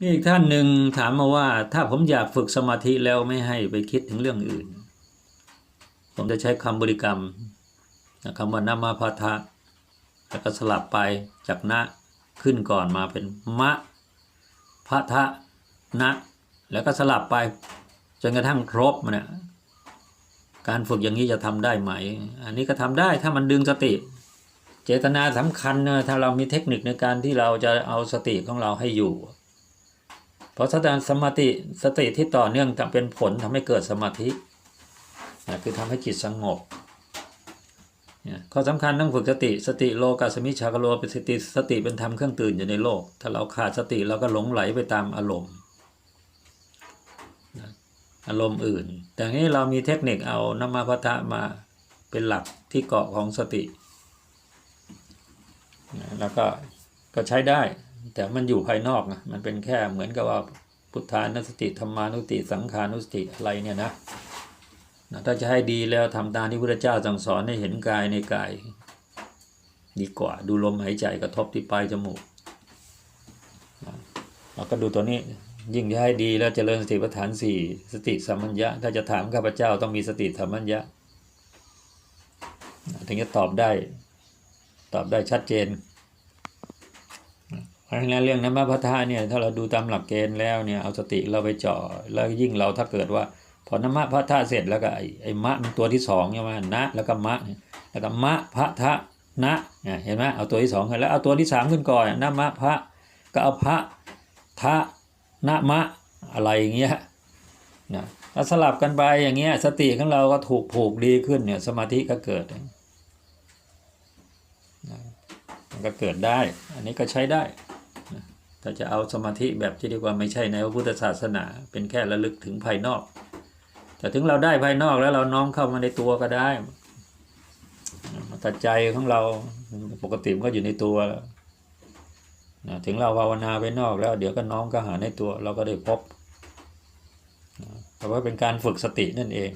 มีอีกท่านหนึ่งถามมาว่า ถ้าผมอยากฝึกสมาธิแล้วไม่ให้ไปคิดถึงเรื่องอื่น ผมจะใช้คำบริกรรมคำว่านามาพาทะแล้วก็สลับไปจากนะขึ้นก่อนมาเป็นมะพะทะนะแล้วก็สลับไปจนกระทั่งครบมันเนี่ยการฝึกอย่างนี้จะทำได้ไหม อันนี้ก็ทำได้ถ้ามันดึงสติ เจตนาสำคัญนะถ้าเรามีเทคนิคในการที่เราจะเอาสติของเราให้อยู่ เพราะสติสมาธิสติที่ต่อเนื่องจะเป็นผลทำให้เกิดสมาธินะคือทำให้จิตสงบเนี่ยข้อสำคัญต้องฝึกสติสติโลกาสมิชากโลเป็นสติสติเป็นธรรมเครื่องตื่นอยู่ในโลก ถ้าเราขาดสติเราก็หลงไหลไปตามอารมณ์อารมณ์อื่น แต่นี้เรามีเทคนิคเอานมาพทะมาเป็นหลักที่เกาะของสติ แล้วก็ก็ใช้ได้ แต่มันอยู่ภายนอกนะมันเป็นแค่เหมือนกับว่าพุทธานุสติธรรมานุสติ สังขานุสติอะไรเนี่ยนะนะถ้าจะให้ดีแล้วทำตามที่พระเจ้าสั่งสอนให้เห็นกายในกาย ดีกว่าดูลมหายใจกระทบที่ปลายจมูกเราก็ดูตัวนี้ยิ่งจะให้ดีแล้วเจริญสติปัฏฐานสี่สติสัมมัญญะ ถ้าจะถามข้าพเจ้าต้องมีสติสัมมัญญะ ถึงจะตอบได้ ตอบได้ชัดเจน เพราะฉะนั้นเรื่องน้ำมาพัทธาเนี่ยถ้าเราดูตามหลักเกณฑ์แล้วเนี่ยเอาสติเราไปเจาะแล้วยิ่งเราถ้าเกิดว่า พอน้ำมะพัทธาเสร็จแล้วก็ไอ้ไอ้มะมันตัวที่สองใช่ไหมนะแล้วก็มะแล้วก็มะพระทะนะเนี่ยเห็นไหมเอาตัวที่สองขึ้นแล้วเอาตัวที่สามขึ้นก่อนน้ำมะพระก็เอาพระทะนะมะอะไรอย่างเงี้ยนะถ้าสลับกันไปอย่างเงี้ยสติของเราก็ถูกผูกดีขึ้นเนี่ยสมาธิก็เกิดมันก็เกิดได้ อันนี้ก็ใช้ได้ ถ้าจะเอาสมาธิแบบที่เรียกว่าไม่ใช่ในพระพุทธศาสนา เป็นแค่ระลึกถึงภายนอก แต่ถึงเราได้ภายนอกแล้วเราน้อมเข้ามาในตัวก็ได้แต่ใจของเราปกติมันก็อยู่ในตัวแล้วถึงเราภาวนาไปนอกแล้ว เดี๋ยวก็น้อมก็หาในตัวเราก็ได้พบเพราะว่าเป็นการฝึกสตินั่นเอง